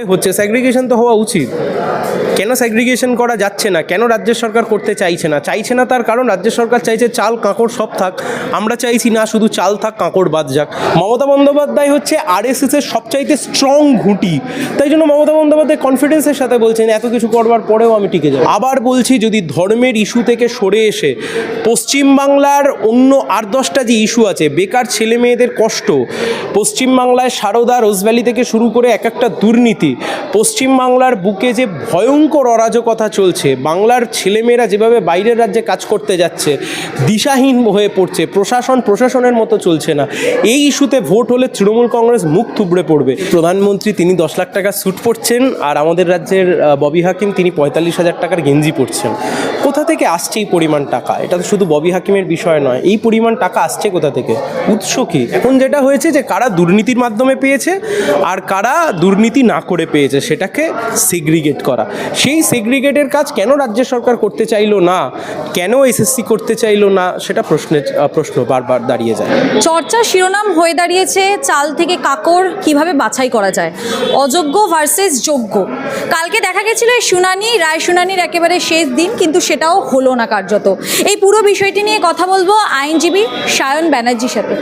হচ্ছে স্যাগ্রিগেশন তো হওয়া উচিত। কেন স্যাগ্রিগেশন করা যাচ্ছে না? কেন রাজ্য সরকার করতে চাইছে না? চাইছে না তার কারণ রাজ্য সরকার চাইছে চাল, কাঁকড় সব থাক। আমরা চাইছি না শুধু চাল থাক, কাঁকড় বাদ যাক। মমতা বন্দ্যোপাধ্যায় হচ্ছে আর এস আরএসএসের সবচাইতে স্ট্রং ঘুঁটি। তাই জন্য মমতা বন্দ্যোপাধ্যায় কনফিডেন্সের সাথে বলছেন, এত কিছু করবার পরেও আমি টিকে যাব। আবার বলছি, যদি ধর্মের ইস্যু থেকে সরে এসে পশ্চিমবাংলার অন্য আর দশটা যে ইস্যু আছে, বেকার ছেলে মেয়েদের কষ্ট, পশ্চিমবাংলায় সারদা রোজভ্যালি থেকে শুরু করে এক একটা দুর্নীতি, পশ্চিমবাংলার বুকে যে ভয়ঙ্কর অরাজকতা চলছে। বাংলার ছেলেমেয়েরা যেভাবে বাইরের রাজ্যে কাজ করতে যাচ্ছে, দিশাহীন হয়ে পড়ছে। প্রশাসন প্রশাসনের মতো চলছে না। এই ইস্যুতে ভোট হলে তৃণমূল কংগ্রেস মুখ থুবড়ে পড়বে। প্রধানমন্ত্রী তিনি দশ লাখ টাকা স্যুট পরছেন আর আমাদের রাজ্যের ববি হাকিম তিনি পঁয়তাল্লিশ হাজার টাকার গেঞ্জি পরছেন। কোথা থেকে আসছে এই পরিমাণ টাকা? এটা তো শুধু ববি হাকিমের বিষয় নয়। এই পরিমাণ টাকা আসছে কোথা থেকে? উৎস কি? এখন যেটা হয়েছে যে কারা দুর্নীতির মাধ্যমে পেয়েছে আর কারা দুর্নীতি না করে পেয়েছে, সেটাকে সিগ্রিগেট করা। সেই সেগ্রিগেটের কাজ কেন রাজ্য সরকার করতে চাইলো না? কেন এসএসসি করতে চাইলো না? সেটা প্রশ্নের প্রশ্ন বারবার দাঁড়িয়ে যায়। চর্চা শিরোনাম হয়ে দাঁড়িয়েছে চাল থেকে কাকড় কীভাবে বাছাই করা যায়? অযোগ্য ভার্সেস যোগ্য। কালকে দেখা গেছিল এই শুনানি, রায় শুনানির একেবারে শেষ দিন, কিন্তু সেটাও হলো না কার্যত। এই পুরো বিষয়টি নিয়ে কথা বলব আইনজীবী সায়ন ব্যানার্জির সাথে।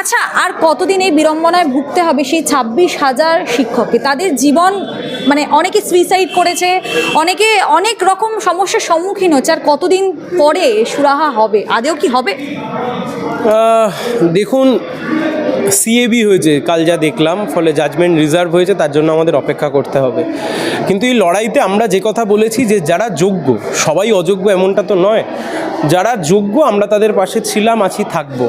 আচ্ছা আর কতদিন এই বিড়ম্বনায় ভুগতে হবে সেই ছাব্বিশ হাজার শিক্ষককে? তাদের জীবন মানে অনেকে সুইসাইড করেছে, অনেকে অনেক রকম সমস্যার সম্মুখীন হচ্ছে, আর কতদিন পরে সুরাহা হবে? আদেও কি হবে? দেখুন সিএবি হয়েছে, কাল যা দেখলাম, ফলে জাজমেন্ট রিজার্ভ হয়েছে, তার জন্য আমাদের অপেক্ষা করতে হবে। কিন্তু এই লড়াইতে আমরা যে কথা বলেছি যে যারা যোগ্য, সবাই অযোগ্য এমনটা তো নয়, যারা যোগ্য আমরা তাদের পাশে ছিলাম, আছি, থাকব।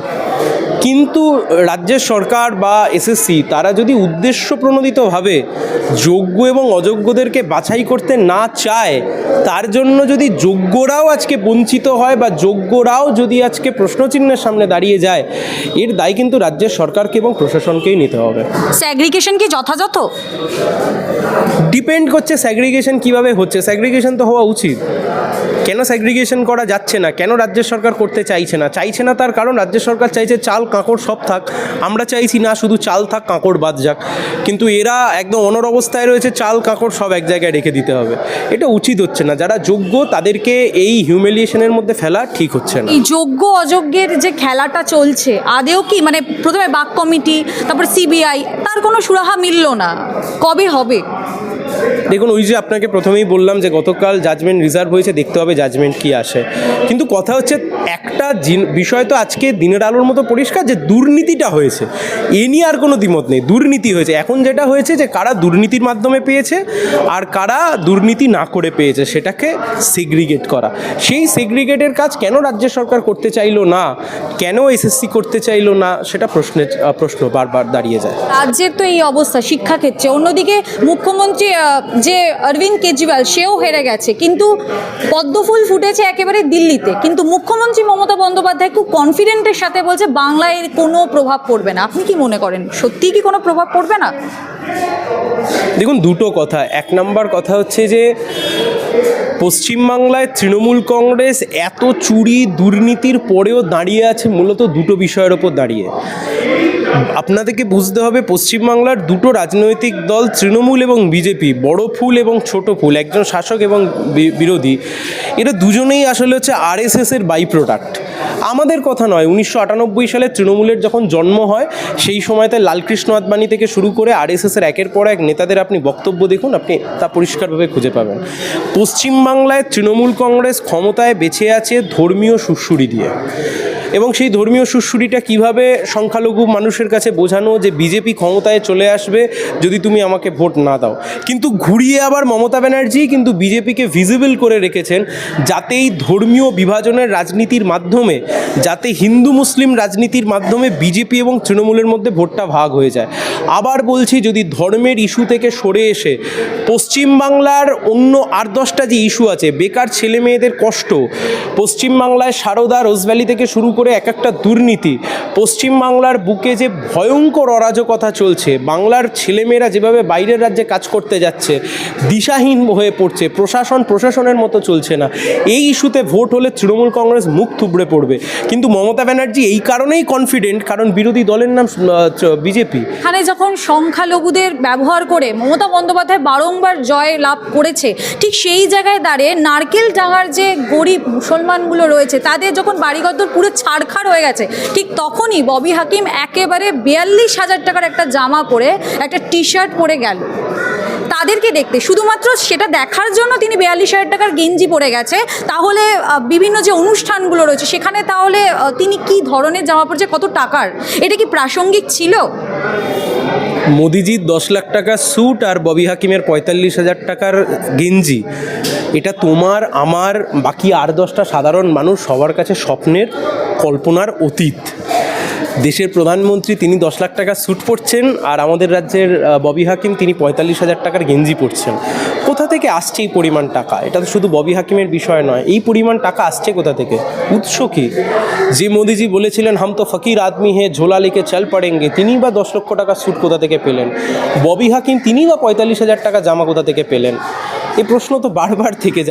কিন্তু রাজ্যের সরকার বা এসএসসি তারা যদি উদ্দেশ্য প্রণোদিতভাবে যোগ্য এবং অযোগ্যদেরকে বাছাই করতে না চায় তার জন্য যদি যোগ্যরাও আজকে বঞ্চিত হয় বা যোগ্যরাও যদি আজকে প্রশ্নচিহ্নের সামনে দাঁড়িয়ে যায় এর দায় কিন্তু রাজ্যের সরকারকে এবং প্রশাসনকেই নিতে হবে। স্যাগ্রিগেশন কি যথাযথ? ডিপেন্ড করছে স্যাগ্রিগেশন কীভাবে হচ্ছে। স্যাগ্রিগেশন তো হওয়া উচিত। কেন স্যাগ্রিগেশন করা যাচ্ছে না? কেন রাজ্য সরকার করতে চাইছে না? চাইছে না তার কারণ রাজ্য সরকার চাইছে চাল, কাঁকড় সব থাক। আমরা চাইছি না শুধু চাল থাক, কাঁকড় বাদ যাক। কিন্তু এরা একদম অনর অবস্থায় রয়েছে, চাল, কাঁকড় সব এক জায়গায় রেখে দিতে হবে। এটা উচিত হচ্ছে না। যারা যোগ্য, তাদেরকে এই হিউমিলিয়েশনের মধ্যে ফেলা ঠিক হচ্ছে না। এই যোগ্য, অযোগ্যের যে খেলাটা চলছে, আদেও কি? মানে প্রথমে বাক কমিটি, তারপর সিবিআই তার কোনো সুরাহা মিলল না। কবে হবে? দেখুন, ওই যে আপনাকে প্রথমেই বললাম যে গতকাল জাজমেন্ট রিজার্ভ হয়েছে, দেখতে হবে জাজমেন্ট কি আসে। কিন্তু কথা হচ্ছে, একটা বিষয় তো আজকে দিনের আলোর মতো পরিষ্কার যে দুর্নীতিটা হয়েছে। এ নিয়ে আর কোনো দ্বিমত নেই, দুর্নীতি হয়েছে। এখন যেটা হয়েছে যে কারা দুর্নীতির মাধ্যমে পেয়েছে আর কারা দুর্নীতি না করে পেয়েছে, সেটাকে সেগ্রিগেট করা। সেই সেগ্রিগেটের কাজ কেন রাজ্য সরকার করতে চাইলো না? কেন এসএসসি করতে চাইলো না? সেটা প্রশ্নের প্রশ্ন বারবার দাঁড়িয়ে যায়। রাজ্যের তো এই অবস্থা, শিক্ষাক্ষেত্রে। অন্যদিকে মুখ্যমন্ত্রী যে অরবিন্দ কেজরিওয়াল, সেও হেরে গেছে। কিন্তু পদ্মফুল ফুটেছে একেবারে দিল্লিতে। কিন্তু মুখ্যমন্ত্রী মমতা বন্দ্যোপাধ্যায় খুব কনফিডেন্টের সাথে বলছে, বাংলায় কোনো প্রভাব পড়বে না। আপনি কি মনে করেন? সত্যিই কি কোনো প্রভাব পড়বে না? দেখুন, দুটো কথা। এক নাম্বার কথা হচ্ছে যে, পশ্চিমবাংলায় তৃণমূল কংগ্রেস এত চুরি দুর্নীতির পরেও দাঁড়িয়ে আছে, মূলত দুটো বিষয়ের ওপর দাঁড়িয়ে। আপনাদেরকে বুঝতে হবে পশ্চিমবাংলার দুটো রাজনৈতিক দল, তৃণমূল এবং বিজেপি, বড় ফুল এবং ছোট ফুল, একজন শাসক এবং বিরোধী। এটা দুজনেই আসলে হচ্ছে আরএসএসের বাই প্রোডাক্ট আমাদের কথা নয়, উনিশশো সালে তৃণমূলের যখন জন্ম হয়, সেই সময়তে লালকৃষ্ণ আদবানি থেকে শুরু করে আরএসএসের একের পর এক নেতাদের আপনি বক্তব্য দেখুন, আপনি তা পরিষ্কারভাবে খুঁজে পাবেন। পশ্চিমবাংলায় তৃণমূল কংগ্রেস ক্ষমতায় বেঁচে আছে ধর্মীয় সুশ্রুরি দিয়ে। এবং সেই ধর্মীয় সুশ্রুরিটা কীভাবে সংখ্যালঘু মানুষের কাছে বোঝানো যে বিজেপি ক্ষমতায় চলে আসবে যদি তুমি আমাকে ভোট না দাও। কিন্তু ঘুরিয়ে আবার মমতা ব্যানার্জি কিন্তু বিজেপিকে ভিজিবল করে রেখেছেন যাতে এই ধর্মীয় বিভাজনের রাজনীতির মাধ্যমে, যাতে হিন্দু মুসলিম রাজনীতির মাধ্যমে বিজেপি এবং তৃণমূলের মধ্যে ভোটটা ভাগ হয়ে যায়। আবার বলছি যদি ধর্মের ইস্যু থেকে সরে এসে পশ্চিমবাংলার অন্য আর দশটা যে ইস্যু আছে, বেকার ছেলে মেয়েদের কষ্ট, পশ্চিমবাংলায় সারদা রোজভ্যালি থেকে শুরু করে করে এক একটা দুর্নীতি। পশ্চিমবাংলার বুকে যে ভয়ঙ্কর অরাজকতা চলছে, বাংলার ছেলেমেয়েরা যেভাবে বাইরের রাজ্যে কাজ করতে যাচ্ছে, দিশাহীন হয়ে পড়ছে, প্রশাসন প্রশাসনের মতো চলছে না। এই ইস্যুতে ভোট হলে তৃণমূল কংগ্রেস মুখ থুবড়ে পড়বে। কিন্তু মমতা ব্যানার্জি এই কারণেই কনফিডেন্ট কারণ বিরোধী দলের নাম বিজেপি এখানে যখন সংখ্যালঘুদের ব্যবহার করে মমতা বন্দ্যোপাধ্যায় বারংবার জয় লাভ করেছে, ঠিক সেই জায়গায় দাঁড়িয়ে নারকেল ডাঙার যে গরিব মুসলমানগুলো রয়েছে, তাদের যখন বাড়িঘর পুরো ছাড়খাড় হয়ে গেছে। ঠিক তখনই ববি হাকিম একেবারে বিয়াল্লিশ হাজার টাকার একটা জামা পরে, একটা টি শার্ট পরে গেল। তাদেরকে দেখতে, শুধুমাত্র সেটা দেখার জন্য তিনি বিয়াল্লিশ হাজার টাকার গেঞ্জি পরে গেছে, তাহলে বিভিন্ন যে অনুষ্ঠানগুলো রয়েছে, সেখানে তাহলে তিনি কি ধরনের জামা পরেছে, কত টাকার? এটা কি প্রাসঙ্গিক ছিল? মোদিজির দশ লাখ টাকার স্যুট আর ববি হাকিমের পঁয়তাল্লিশ হাজার টাকার গেঞ্জি। এটা তোমার, আমার, বাকি আর দশটা সাধারণ মানুষ সবার কাছে স্বপ্নের কল্পনার অতীত। দেশের প্রধানমন্ত্রী তিনি দশ লাখ টাকার স্যুট পরছেন আর আমাদের রাজ্যের ববি হাকিম তিনি পঁয়তাল্লিশ হাজার টাকার গেঞ্জি পরছেন। কোথা থেকে আসছে এই পরিমাণ টাকা? এটা তো শুধু ববি হাকিমের বিষয় নয়। এই পরিমাণ টাকা আসছে কোথা থেকে? উৎস কি? যে মোদিজি বলেছিলেন, হাম তো ফকির আদমি হে ঝোলা লিখে চাল পড়েঙ্গে। তিনি বা দশ লক্ষ টাকার স্যুট কোথা থেকে পেলেন? ববি হাকিম তিনি বা পঁয়তাল্লিশ হাজার টাকা জামা কোথা থেকে পেলেন? এই প্রশ্ন তো বারবার থেকে যায়।